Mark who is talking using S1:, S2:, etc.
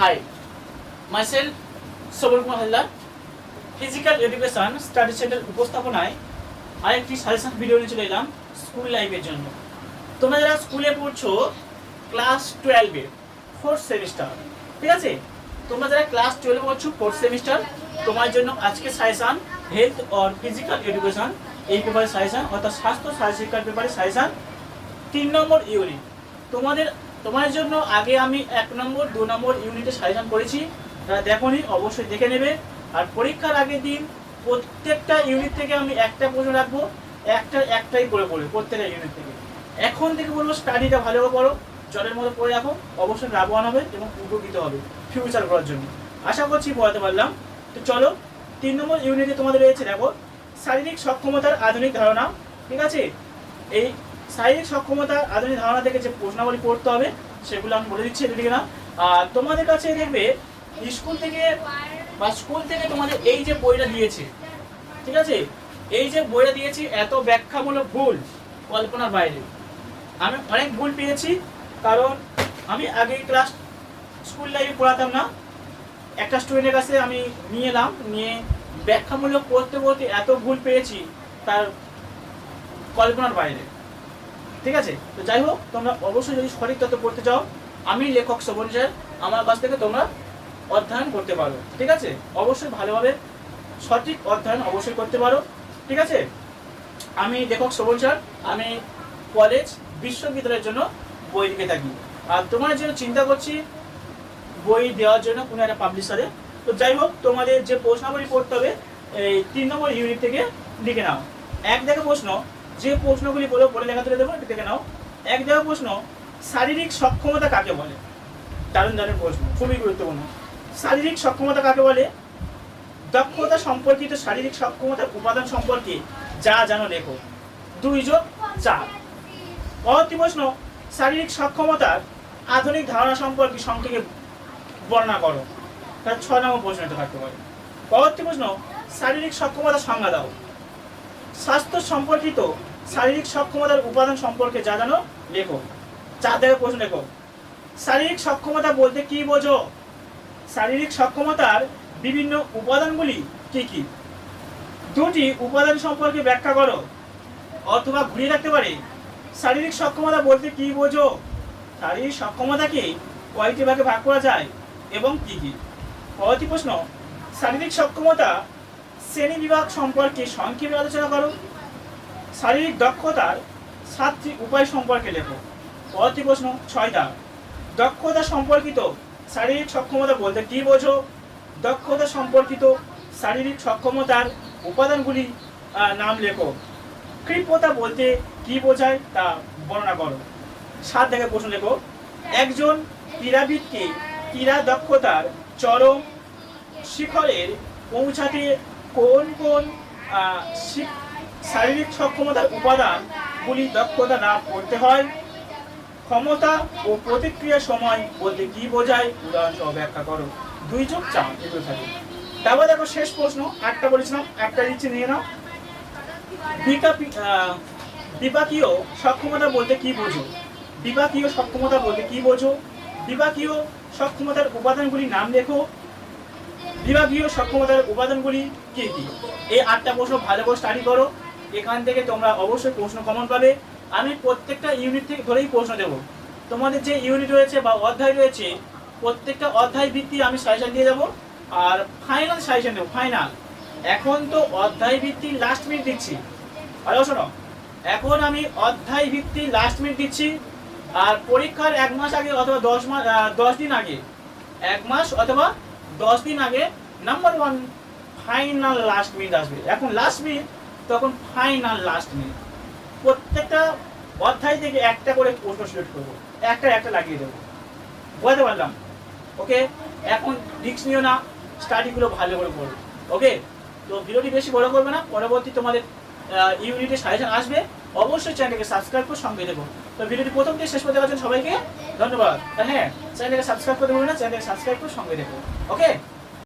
S1: Hi myself Sabar Kumar Haldar physical education study centre উপস্থাপনায় আরেকটি suggestion video নিয়ে চলে এলাম স্কুল লাইফের জন্য। তোমরা যারা স্কুলে পড়ছো ক্লাস টুয়েলভে ফোর্থ সেমিস্টার ঠিক আছে? তোমরা যারা ক্লাস টুয়েলভে পড়ছো ফোর্থ সেমিস্টার তোমার জন্য আজকে suggestion health or physical education এই পেপারে সাজেশন অর্থাৎ স্বাস্থ্য শিক্ষার পেপারে সাজেশন তিন নম্বর ইউনিট তোমাদের তোমার জন্য আগে আমি এক নম্বর, দু নম্বর ইউনিটে সাজেশন করেছি। তারা দেখোনি, অবশ্যই দেখে নেবে। আর পরীক্ষার আগের দিন প্রত্যেকটা ইউনিট থেকে আমি একটা প্রশ্ন রাখব, একটা, একটাই করে বলব প্রত্যেকটা ইউনিট থেকে। এখন থেকে বলব স্টাডিটা ভালো করো জলের মতো পড়ে রাখো, অবশ্যই লাভবান হবে এবং উপকৃত হবে ফিউচার করার জন্য। আশা করছি পড়াতে পারলাম। তো চলো, তিন নম্বর ইউনিটে তোমাদের রয়েছে, দেখো, শারীরিক সক্ষমতার আধুনিক ধারণা, ঠিক আছে? এই শারীরিক সক্ষমতার আধুনিক ধারণা থেকে যে প্রশ্নাবলী পড়তে হবে, সেগুলো আমি বলে দিচ্ছি এদিকে না। আর তোমাদের কাছে দেখবে, স্কুল থেকে বা স্কুল থেকে তোমাদের এই যে বইটা দিয়েছে, ঠিক আছে? এই যে বইটা দিয়েছি, এত ব্যাখ্যামূলক ভুল, কল্পনার বাইরে। আমি অনেক ভুল পেয়েছি, কারণ আমি আগে ক্লাস স্কুল লাইফে পড়াতাম না। একটা স্টুডেন্টের কাছে আমি নিয়ে এলাম, নিয়ে ব্যাখ্যামূলক পড়তে পড়তে এত ভুল পেয়েছি তার কল্পনার বাইরে। ঠিক আছে? তো যাই হোক, তোমরা অবশ্যই যদি সঠিক তথ্য পড়তে চাও, আমি লেখক শোভন স্যার, আমার কাছ থেকে তোমরা অধ্যয়ন করতে পারো, ঠিক আছে? অবশ্যই ভালোভাবে সঠিক অধ্যয়ন অবশ্যই করতে পারো, ঠিক আছে? আমি লেখক শোভন স্যার, আমি কলেজ বিশ্ববিদ্যালয়ের জন্য বই লিখে থাকি। আর তোমার জন্য চিন্তা করছি, বই দেওয়ার জন্য কোনো একটা পাবলিশারে তো যাই হোক, তোমাদের যে প্রশ্নাবলী পড়তে হবে, এই তিন নম্বর ইউনিট থেকে লিখে নাও। এক দেখে প্রশ্ন যে প্রশ্নগুলি বলে পড়ে লেখা তুলে দেবো দেখে নাও। এক দেখে প্রশ্ন, শারীরিক সক্ষমতা কাকে বলে? দারুণ দারুণ প্রশ্ন, খুবই গুরুত্বপূর্ণ। শারীরিক সক্ষমতা কাকে বলে? দক্ষতা সম্পর্কিত শারীরিক সক্ষমতার উপাদান সম্পর্কে যা জানো, লেখো। দুই যোগ চার। পরবর্তী প্রশ্ন, শারীরিক সক্ষমতার আধুনিক ধারণা সম্পর্কে সংক্ষেপে বর্ণনা করো। তার ছয় নম্বর প্রশ্ন এটা থাকতে পারে। পরবর্তী প্রশ্ন, শারীরিক সক্ষমতা সংজ্ঞা দাও। স্বাস্থ্য সম্পর্কিত শারীরিক সক্ষমতার উপাদান সম্পর্কে যা জানো লেখো চার থেকে প্রশ্ন লেখো শারীরিক সক্ষমতা বলতে কি বোঝো? শারীরিক সক্ষমতার বিভিন্ন উপাদানগুলি কি কি? দুটি উপাদান সম্পর্কে ব্যাখ্যা করো। অথবা ঘুরিয়ে রাখতে পারে। শারীরিক সক্ষমতা বলতে কি বোঝো? শারীরিক সক্ষমতাকে কয়টি ভাগে ভাগ করা যায় এবং কি কি? পরবর্তী প্রশ্ন, শারীরিক সক্ষমতা শ্রেণি বিভাগ সম্পর্কে সংক্ষেপে আলোচনা করো। শারীরিক দক্ষতার সাতটি উপায় সম্পর্কে লেখো। পরবর্তী প্রশ্ন, ছয়টা। দক্ষতা সম্পর্কিত শারীরিক সক্ষমতা বলতে কি বোঝো? দক্ষতা সম্পর্কিত শারীরিক সক্ষমতার উপাদানগুলি নাম লেখো। কৃপতা বলতে কি বোঝায় তা বর্ণনা করো। সাত থেকে প্রশ্ন লেখো। একজন ক্রীড়াবিদকে ক্রীড়া দক্ষতার চরম শিখরের পৌঁছাতে কোন কোন শারীরিক সক্ষমতার উপাদানগুলি দক্ষতা না করতে হয়। ক্ষমতা ও প্রতিক্রিয়ার সময় বলতে কি বোঝায়? উদাহরণ সহ ব্যাখ্যা করো। দুই যোগ এগুলো থাকে। তারপর দেখো শেষ প্রশ্ন একটা বলেছিলাম একটা দিচ্ছি, নিয়ে নাও। বিপাকীয় সক্ষমতা বলতে কি বোঝো? বিপাকীয় সক্ষমতা বলতে কি বোঝো? বিপাকীয় সক্ষমতার উপাদানগুলি নাম লেখো। বিভাগীয় সক্ষমতার উপাদানগুলি কি কি? এই আটটা প্রশ্ন ভালো করে স্টাডি করো। এখান থেকে তোমরা অবশ্যই প্রশ্ন কমন পাবে। আমি প্রত্যেকটা ইউনিট থেকে ধরেই প্রশ্ন দেবো। তোমাদের যে ইউনিট রয়েছে বা অধ্যায় রয়েছে, প্রত্যেকটা অধ্যায় ভিত্তি আমি সাজেশন দিয়ে যাব আর ফাইনাল সাজেশন দেবো ফাইনাল এখন তো অধ্যায় ভিত্তি লাস্ট মিনিট দিচ্ছি। ভালো শোনো, এখন আমি অধ্যায় ভিত্তি লাস্ট মিনিট দিচ্ছি। আর পরীক্ষার এক মাস আগে অথবা দশ মাস দশ দিন আগে, এক মাস অথবা দশ দিন আগে number one final last minute আসবে। এখন লাস্ট মিনিট তখন ফাইনাল লাস্ট মিনিট প্রত্যেকটা অধ্যায় থেকে একটা করে প্রশ্ন সিলেক্ট করব। একটা একটা লাগিয়ে দেবো। বুঝতে পারলাম? ওকে এখন রিক্স নিও না। স্টাডিগুলো ভালো করে পড়ো। ওকে তো ভিডিওটি বেশি বড় করবে না। পরবর্তী তোমাদের ইউনিটে সাজেশন আসবে। অবশ্যই চ্যানেলকে সাবস্ক্রাইব করে সঙ্গে দেবো তো ভিডিওটি প্রথম থেকে শেষ পর্যন্ত দেখার জন্য সবাইকে ধন্যবাদ। হ্যাঁ চ্যানেলকে সাবস্ক্রাইব করতে ভুলবেন না। চ্যানেলকে সাবস্ক্রাইব করে সঙ্গে দেবো ওকে